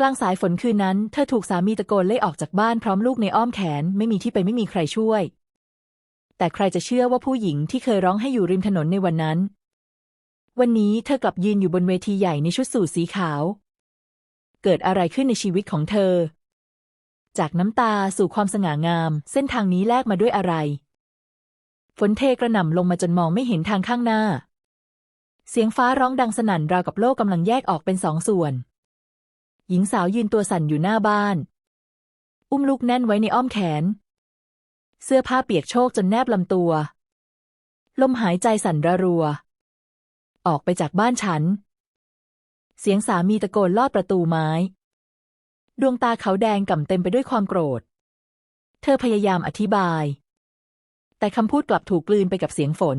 กลางสายฝนคืนนั้น เธอถูกสามีตะโกนไล่ออกจากบ้านพร้อมลูกในอ้อมแขน ไม่มีที่ไปไม่มีใครช่วย แต่ใครจะเชื่อว่าผู้หญิงที่เคยร้องให้อยู่ริมถนนในวันนั้น วันนี้เธอกลับยืนอยู่บนเวทีใหญ่ในชุดสูทสีขาว เกิดอะไรขึ้นในชีวิตของเธอ จากน้ำตาสู่ความสง่างาม เส้นทางนี้แลกมาด้วยอะไร ฝนเทกระหน่ำลงมาจนมองไม่เห็นทางข้างหน้า เสียงฟ้าร้องดังสนั่นราวกับโลกกำลังแยกออกเป็นสองส่วน หญิงสาวยืนตัวสั่นอยู่หน้าบ้าน อุ้มลูกแน่นไว้ในอ้อมแขน เสื้อผ้าเปียกโชกจนแนบลำตัว ลมหายใจสั่นระรัว ออกไปจากบ้านฉัน เสียงสามีตะโกนลอดประตูไม้ ดวงตาเขาแดงก่ำเต็มไปด้วยความโกรธ เธอพยายามอธิบาย แต่คำพูดกลับถูกกลืนไปกับเสียงฝน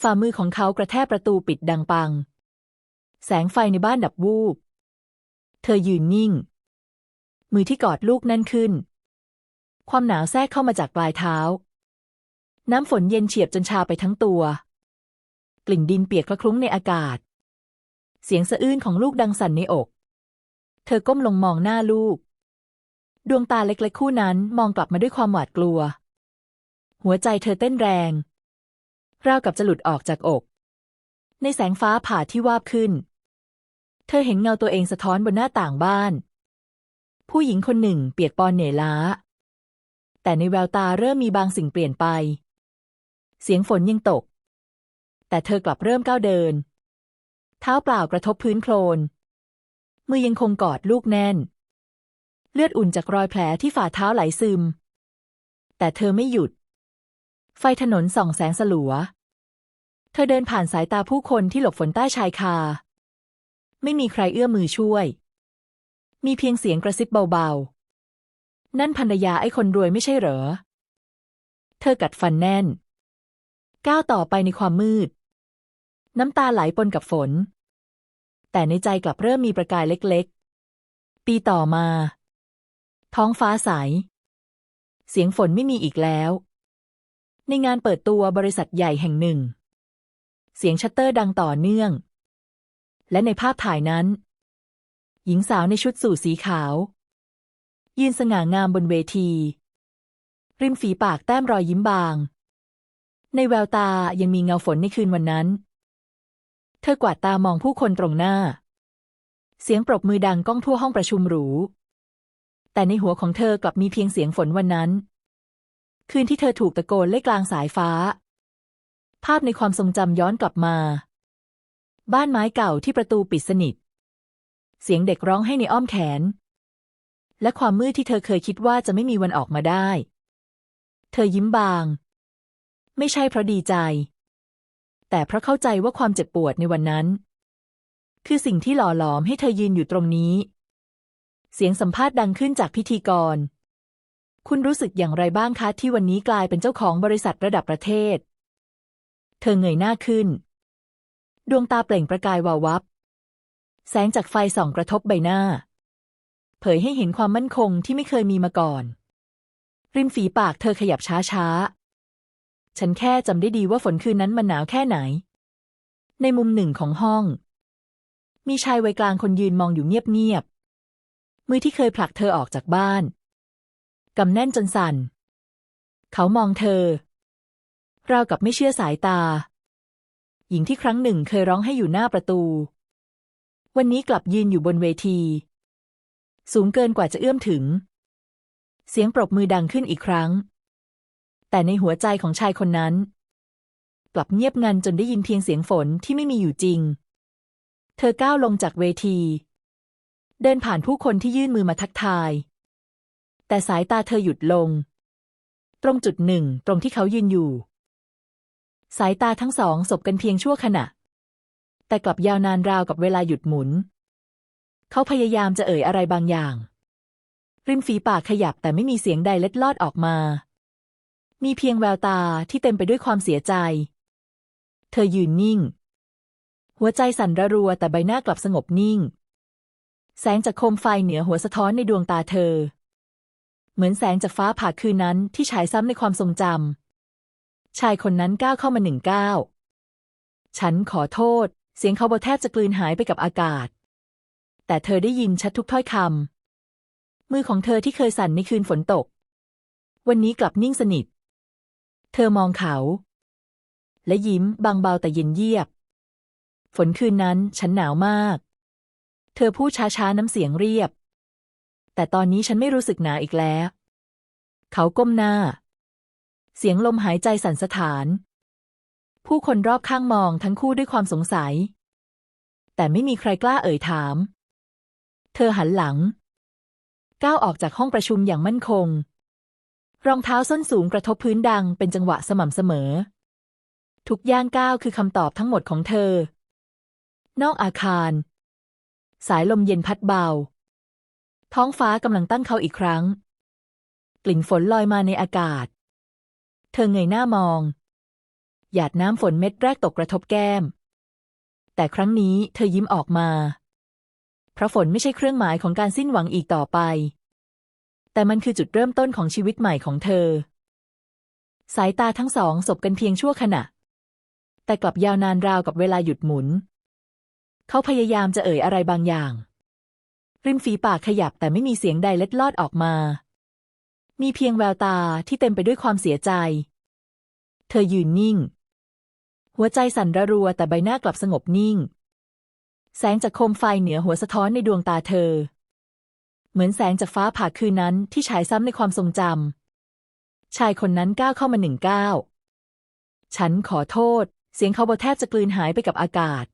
ฝ่ามือของเขากระแทกประตูปิดดังปัง แสงไฟในบ้านดับวูบ เธอยืนนิ่ง มือที่กอดลูกแน่นขึ้น ความหนาวแทรกเข้ามาจากปลายเท้า น้ำฝนเย็นเฉียบจนชาไปทั้งตัว กลิ่นดินเปียกคละคลุ้งในอากาศ เสียงสะอื้นของลูกดังสั่นในอก เธอก้มลงมองหน้าลูก ดวงตาเล็กๆคู่นั้นมองกลับมาด้วยความหวาดกลัว หัวใจเธอเต้นแรง ราวกับจะหลุดออกจากอก ในแสงฟ้าผ่าที่วาบขึ้น เธอเห็นเงาตัวเองสะท้อนบนหน้าต่างบ้าน ผู้หญิงคนหนึ่งเปียกปอนเหนื่อยล้า แต่ในแววตาเริ่มมีบางสิ่งเปลี่ยนไป เสียงฝนยังตก แต่เธอกลับเริ่มก้าวเดิน เท้าเปล่ากระทบพื้นโคลน มือยังคงกอดลูกแน่น เลือดอุ่นจากรอยแผลที่ฝ่าเท้าไหลซึม แต่เธอไม่หยุด ไฟถนนส่องแสงสลัว เธอเดินผ่านสายตาผู้คนที่หลบฝนใต้ชายคา ไม่มีใครเอื้อมมือช่วย มีเพียงเสียงกระซิบเบาๆ นั่นภรรยาไอ้คนรวยไม่ใช่เหรอ เธอกัดฟันแน่น ก้าวต่อไปในความมืด น้ำตาไหลปนกับฝน แต่ในใจกลับเริ่มมีประกายเล็กๆ ปีต่อมา ท้องฟ้าใส เสียงฝนไม่มีอีกแล้ว ในงานเปิดตัวบริษัทใหญ่แห่งหนึ่ง เสียงชัตเตอร์ดังต่อเนื่อง และในภาพถ่ายนั้น หญิงสาวในชุดสูทสีขาว ยืนสง่างามบนเวที ริมฝีปากแต้มรอยยิ้มบาง ในแววตายังมีเงาฝนในคืนวันนั้น เธอกวาดตามองผู้คนตรงหน้า เสียงปรบมือดังก้องทั่วห้องประชุมหรู แต่ในหัวของเธอกลับมีเพียงเสียงฝนวันนั้น คืนที่เธอถูกตะโกนเล่กลางสายฟ้า ภาพในความทรงจำย้อนกลับมา บ้านไม้เก่าที่ประตูปิดสนิท เสียงเด็กร้องให้ในอ้อมแขน และความมืดที่เธอเคยคิดว่าจะไม่มีวันออกมาได้ เธอยิ้มบาง ไม่ใช่เพราะดีใจ แต่เพราะเข้าใจว่าความเจ็บปวดในวันนั้น คือสิ่งที่หล่อหลอมให้เธอยืนอยู่ตรงนี้ เสียงสัมภาษณ์ดังขึ้นจากพิธีกร คุณรู้สึกอย่างไรบ้างคะที่วันนี้กลายเป็นเจ้าของบริษัทระดับประเทศ เธอเงยหน้าขึ้น ดวงตาเปล่งประกายวาววับ แสงจากไฟส่องกระทบใบหน้า เผยให้เห็นความมั่นคงที่ไม่เคยมีมาก่อน ริมฝีปากเธอขยับช้าๆฉันแค่จำได้ดีว่าฝนคืนนั้นมันหนาวแค่ไหน ในมุมหนึ่งของห้อง มีชายวัยกลางคนยืนมองอยู่เงียบๆ มือที่เคยผลักเธอออกจากบ้านกำแน่นจนสั่น เขามองเธอราวกับไม่เชื่อสายตา หญิงที่ครั้งหนึ่งเคยร้องให้อยู่หน้าประตู วันนี้กลับยืนอยู่บนเวที สูงเกินกว่าจะเอื้อมถึง เสียงปรบมือดังขึ้นอีกครั้ง แต่ในหัวใจของชายคนนั้น กลับเงียบงันจนได้ยินเพียงเสียงฝนที่ไม่มีอยู่จริง เธอก้าวลงจากเวที เดินผ่านผู้คนที่ยื่นมือมาทักทาย แต่สายตาเธอหยุดลง ตรงจุดหนึ่งตรงที่เขายืนอยู่ สายตาทั้งสองสบกันเพียงชั่วขณะ แต่กลับยาวนานราวกับเวลาหยุดหมุน เขาพยายามจะเอ่ยอะไรบางอย่าง ริมฝีปากขยับแต่ไม่มีเสียงใดเล็ดลอดออกมา มีเพียงแววตาที่เต็มไปด้วยความเสียใจ เธอยืนนิ่ง หัวใจสั่นระรัวแต่ใบหน้ากลับสงบนิ่ง แสงจากโคมไฟเหนือหัวสะท้อนในดวงตาเธอ เหมือนแสงจากฟ้าผ่าคืนนั้นที่ฉายซ้ำในความทรงจำ ชายคนนั้นก้าวเข้ามาหนึ่งก้าวฉันขอโทษ เสียงเขาบาแทบจะกลืนหายไปกับอากาศ แต่เธอได้ยินชัดทุกถ้อยคำมือของเธอที่เคยสั่นในคืนฝนตก วันนี้กลับนิ่งสนิท เธอมองเขา และยิ้มบางเบาแต่เย็นเยียบ ฝนคืนนั้นฉันหนาวมาก เธอพูดช้าๆน้ำเสียงเรียบ แต่ตอนนี้ฉันไม่รู้สึกหนาวอีกแล้ว เขาก้มหน้า เสียงลมหายใจสั่นสะท้าน ผู้คนรอบข้างมองทั้งคู่ด้วยความสงสัย แต่ไม่มีใครกล้าเอ่ยถาม เธอหันหลัง ก้าวออกจากห้องประชุมอย่างมั่นคง รองเท้าส้นสูงกระทบพื้นดังเป็นจังหวะสม่ำเสมอ ทุกย่างก้าวคือคำตอบทั้งหมดของเธอ นอกอาคาร สายลมเย็นพัดเบา ท้องฟ้ากำลังตั้งเขาอีกครั้ง กลิ่นฝนลอยมาในอากาศ เธอเงยหน้ามอง หยาดน้ำฝนเม็ดแรกตกกระทบแก้ม แต่ครั้งนี้เธอยิ้มออกมา เพราะฝนไม่ใช่เครื่องหมายของการสิ้นหวังอีกต่อไป แต่มันคือจุดเริ่มต้นของชีวิตใหม่ของเธอ สายตาทั้งสองสบกันเพียงชั่วขณะ แต่กลับยาวนานราวกับเวลาหยุดหมุน เขาพยายามจะเอ่ยอะไรบางอย่าง ริมฝีปากขยับแต่ไม่มีเสียงใดเล็ดลอดออกมา มีเพียงแววตาที่เต็มไปด้วยความเสียใจ เธอยืนนิ่ง หัวใจสั่นระรัวแต่ใบหน้ากลับสงบนิ่ง แสงจากโคมไฟเหนือหัวสะท้อนในดวงตาเธอ เหมือนแสงจากฟ้าผ่าคืนนั้นที่ฉายซ้ำในความทรงจำชายคนนั้นก้าวเข้ามาหนึ่งก้าวฉันขอโทษ เสียงเขาบแทบจะกลืนหายไปกับอากาศ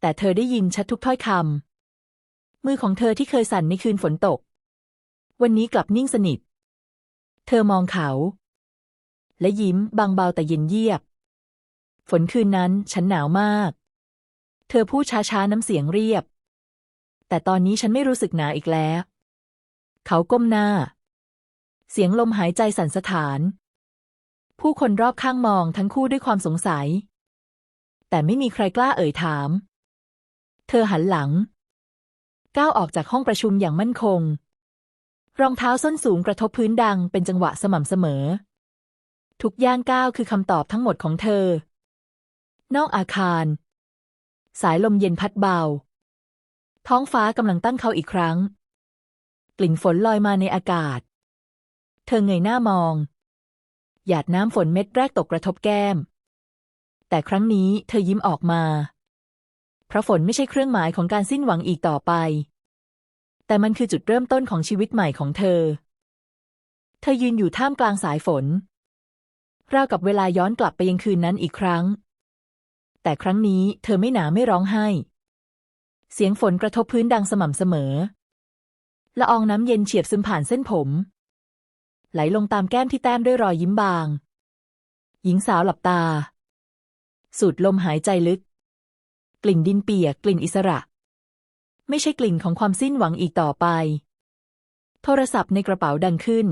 แต่เธอได้ยินชัดทุกถ้อยคำมือของเธอที่เคยสั่นในคืนฝนตก วันนี้กลับนิ่งสนิท เธอมองเขา และยิ้มบางเบาแต่เย็นเยียบ ฝนคืนนั้นฉันหนาวมาก เธอพูดช้าๆน้ำเสียงเรียบ แต่ตอนนี้ฉันไม่รู้สึกหนาวอีกแล้ว เขาก้มหน้า เสียงลมหายใจสั่นสะท้าน ผู้คนรอบข้างมองทั้งคู่ด้วยความสงสัย แต่ไม่มีใครกล้าเอ่ยถาม เธอหันหลัง ก้าวออกจากห้องประชุมอย่างมั่นคง รองเท้าส้นสูงกระทบพื้นดังเป็นจังหวะสม่ำเสมอ ทุกย่างก้าวคือคำตอบทั้งหมดของเธอ นอกอาคาร สายลมเย็นพัดเบา ท้องฟ้ากำลังตั้งเขาอีกครั้ง กลิ่นฝนลอยมาในอากาศ เธอเงยหน้ามอง หยาดน้ำฝนเม็ดแรกตกกระทบแก้ม แต่ครั้งนี้เธอยิ้มออกมา เพราะฝนไม่ใช่เครื่องหมายของการสิ้นหวังอีกต่อไป แต่มันคือจุดเริ่มต้นของชีวิตใหม่ของเธอ เธอยืนอยู่ท่ามกลางสายฝน ราวกับเวลาย้อนกลับไปยังคืนนั้นอีกครั้ง แต่ครั้งนี้เธอไม่หนาไม่ร้องไห้ เสียงฝนกระทบพื้นดังสม่ำเสมอ ละอองน้ำเย็นเฉียบซึมผ่านเส้นผม ไหลลงตามแก้มที่แต้มด้วยรอยยิ้มบาง หญิงสาวหลับตา สูดลมหายใจลึก กลิ่นดินเปียกกลิ่นอิสระ ไม่ใช่กลิ่นของความสิ้นหวังอีกต่อไป โทรศัพท์ในกระเป๋าดังขึ้น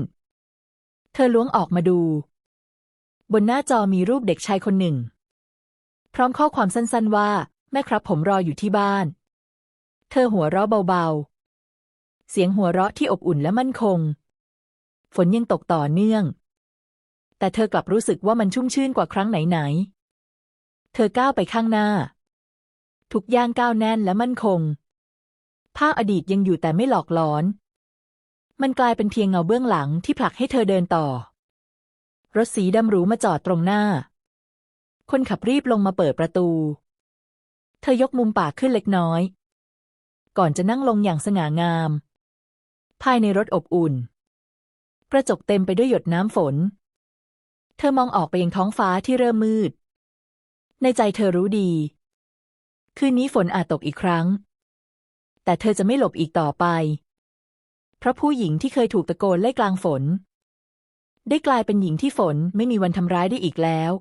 เธอล้วงออกมาดู บนหน้าจอมีรูปเด็กชายคนหนึ่ง พร้อมข้อความสั้นๆว่า แม่ครับผมรออยู่ที่บ้าน เธอหัวเราะเบาๆ เสียงหัวเราะที่อบอุ่นและมั่นคง ฝนยังตกต่อเนื่อง แต่เธอกลับรู้สึกว่ามันชุ่มชื่นกว่าครั้งไหนๆเธอก้าวไปข้างหน้า ทุกย่างก้าวแน่นและมั่นคง ภาพอดีตยังอยู่แต่ไม่หลอกหลอน มันกลายเป็นเพียงเงาเบื้องหลังที่ผลักให้เธอเดินต่อ รถสีดำหรูมาจอดตรงหน้า คนขับรีบลงมาเปิดประตู เธอยกมุมปากขึ้นเล็กน้อย ก่อนจะนั่งลงอย่างสง่างาม ภายในรถอบอุ่น กระจกเต็มไปด้วยหยดน้ำฝน เธอมองออกไปยังท้องฟ้าที่เริ่มมืด ในใจเธอรู้ดี คืนนี้ฝนอาจตกอีกครั้ง แต่เธอจะไม่หลบอีกต่อไป เพราะผู้หญิงที่เคยถูกตะโกนไล่กลางฝน ได้กลายเป็นหญิงที่ฝนไม่มีวันทำร้ายได้อีกแล้ว